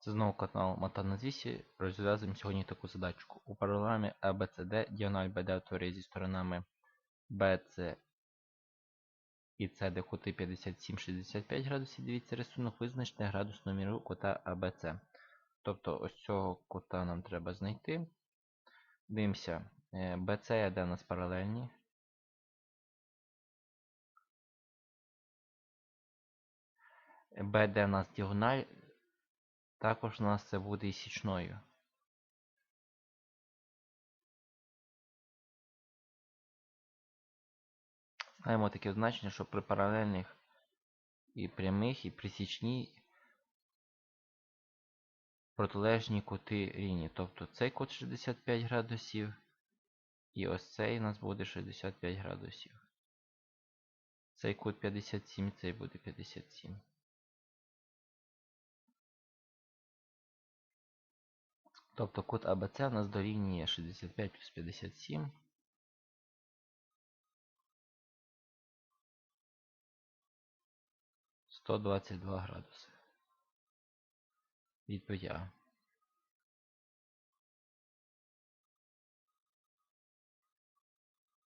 Це знову канал Мата звісі. Розв'язуємо сьогодні таку задачку. У паралелі ABCD діагональ BD утворює зі сторонами BC і C, де кути 57-65 градусів. Дивіться рисунок, визначте градусну міру кута ABC. Тобто ось цього кута нам треба знайти. Дивимося, BC AD у нас паралельні. BD у нас діагональ, також у нас це буде і січною. Маємо таке значення, що при паралельних і прямих, і при січній протилежні кути рівні. Тобто цей кут 65 градусів, і ось цей у нас буде 65 градусів. Цей кут 57, цей буде 57. Тобто кут АБЦ у нас дорівнює 65 плюс 57. Сто двадцять два градуси. Відповідь А.